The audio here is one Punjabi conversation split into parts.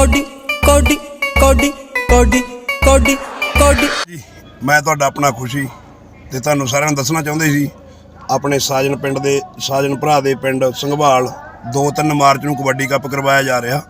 ਕੋਡੀ ਕੋਡੀ ਕੋਡੀ ਕੋਡੀ ਕੋਡੀ ਕੋਡੀ। ਮੈਂ ਤੁਹਾਡਾ ਆਪਣਾ ਖੁਸ਼ੀ ਤੇ ਤੁਹਾਨੂੰ ਸਾਰਿਆਂ ਨੂੰ ਦੱਸਣਾ ਚਾਹੁੰਦੇ ਸੀ ਆਪਣੇ ਸਾਜਨ ਪਿੰਡ ਦੇ, ਸਾਜਨ ਭਰਾ ਦੇ ਪਿੰਡ ਸੰਘਵਾਲ 2-3 ਮਾਰਚ ਨੂੰ ਕਬੱਡੀ ਕੱਪ ਕਰਵਾਇਆ ਜਾ ਰਿਹਾ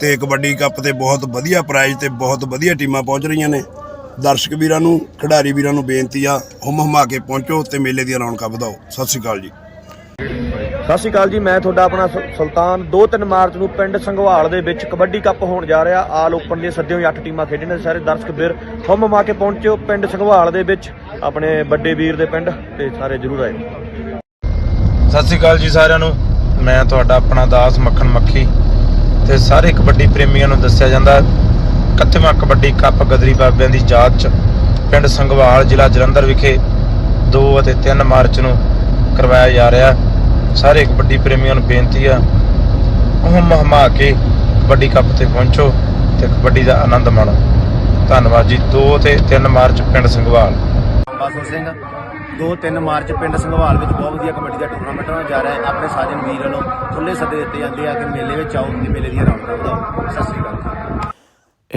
ਤੇ ਕਬੱਡੀ ਕੱਪ ਤੇ ਬਹੁਤ ਵਧੀਆ ਪ੍ਰਾਈਜ਼ ਤੇ ਬਹੁਤ ਵਧੀਆ ਟੀਮਾਂ ਪਹੁੰਚ ਰਹੀਆਂ ਨੇ। ਦਰਸ਼ਕ ਵੀਰਾਂ ਨੂੰ, ਖਿਡਾਰੀ ਵੀਰਾਂ ਨੂੰ ਬੇਨਤੀ ਆ ਹੁਮ ਹੁਮਾ ਕੇ ਪਹੁੰਚੋ ਤੇ ਮੇਲੇ ਦੀਆਂ ਰੌਣਕਾਂ ਵਧਾਓ। ਸਤਿ ਸ਼੍ਰੀ ਅਕਾਲ ਜੀ। ਸਤਿ ਸ਼੍ਰੀ ਅਕਾਲ ਜੀ, ਮੈਂ ਤੁਹਾਡਾ ਆਪਣਾ ਸੁਲਤਾਨ। 2-3 ਮਾਰਚ ਨੂੰ ਪਿੰਡ ਸੰਘਵਾਲ ਦੇ ਵਿੱਚ ਕਬੱਡੀ ਕੱਪ ਹੋਣ ਜਾ ਰਿਹਾ। ਆਲ ਓਪਨ ਦੀਆਂ ਸੱਦੇ ਹੋਈ 8 ਟੀਮਾਂ ਖੇਡਣ ਦੇ ਸਾਰੇ। ਦਰਸ਼ਕ ਵੀਰ, ਹੁਮ ਮਾ ਕੇ ਪਹੁੰਚਿਓ ਪਿੰਡ ਸੰਘਵਾਲ ਦੇ ਵਿੱਚ, ਆਪਣੇ ਵੱਡੇ ਵੀਰ ਦੇ ਪਿੰਡ, ਤੇ ਸਾਰੇ ਜਰੂਰ ਆਏ ਸਤਿ ਸ਼੍ਰੀ ਅਕਾਲ ਜੀ ਸਾਰਿਆਂ ਨੂੰ। ਮੈਂ ਤੁਹਾਡਾ ਆਪਣਾ ਦਾਸ ਮੱਖਣ ਮੱਖੀ। ਤੇ ਸਾਰੇ ਕਬੱਡੀ ਪ੍ਰੇਮੀਆਂ ਨੂੰ ਦੱਸਿਆ ਜਾਂਦਾ 31ਵਾਂ ਕਬੱਡੀ ਕੱਪ ਗਦਰੀ ਬਾਬਿਆਂ ਦੀ ਯਾਦ ਚ ਪਿੰਡ ਸੰਘਵਾਲ ਜ਼ਿਲ੍ਹਾ ਜਲੰਧਰ ਵਿਖੇ 2 ਅਤੇ 3 ਮਾਰਚ ਨੂੰ ਕਰਵਾਇਆ ਜਾ ਰਿਹਾ। ਸਾਰੇ ਕਬੱਡੀ ਪ੍ਰੇਮੀਆਂ ਨੂੰ ਬੇਨਤੀ ਆ, ਉਹ ਮਹਮਾ ਕੇ ਕਬੱਡੀ ਕੱਪ ਤੇ ਪਹੁੰਚੋ ਤੇ ਕਬੱਡੀ ਦਾ ਆਨੰਦ ਮਾਣੋ। ਧੰਨਵਾਦ ਜੀ 2 ਤੇ 3 ਮਾਰਚ ਪਿੰਡ ਸੰਘਵਾਲ। ਬਾਸੋ ਸਿੰਘ 2-3 ਮਾਰਚ ਪਿੰਡ ਸੰਘਵਾਲ ਵਿੱਚ ਬਹੁਤ ਵਧੀਆ ਕਬੱਡੀ ਦਾ ਟੂਰਨਾਮੈਂਟ ਹੋਣ ਜਾ ਰਿਹਾ ਹੈ। ਆਪਣੇ ਸਾਜਨ ਵੀਰ ਵੱਲੋਂ ਖੁੱਲੇ ਸੱਦੇ ਦਿੱਤੇ ਜਾਂਦੇ ਆ ਕਿ ਮੇਲੇ ਵਿੱਚ ਆਓ ਤੇ ਮੇਲੇ ਦੀਆਂ ਰੌਣਕਾਂ ਵਧਾਓ। ਸਤਿ ਸ੍ਰੀ ਅਕਾਲ।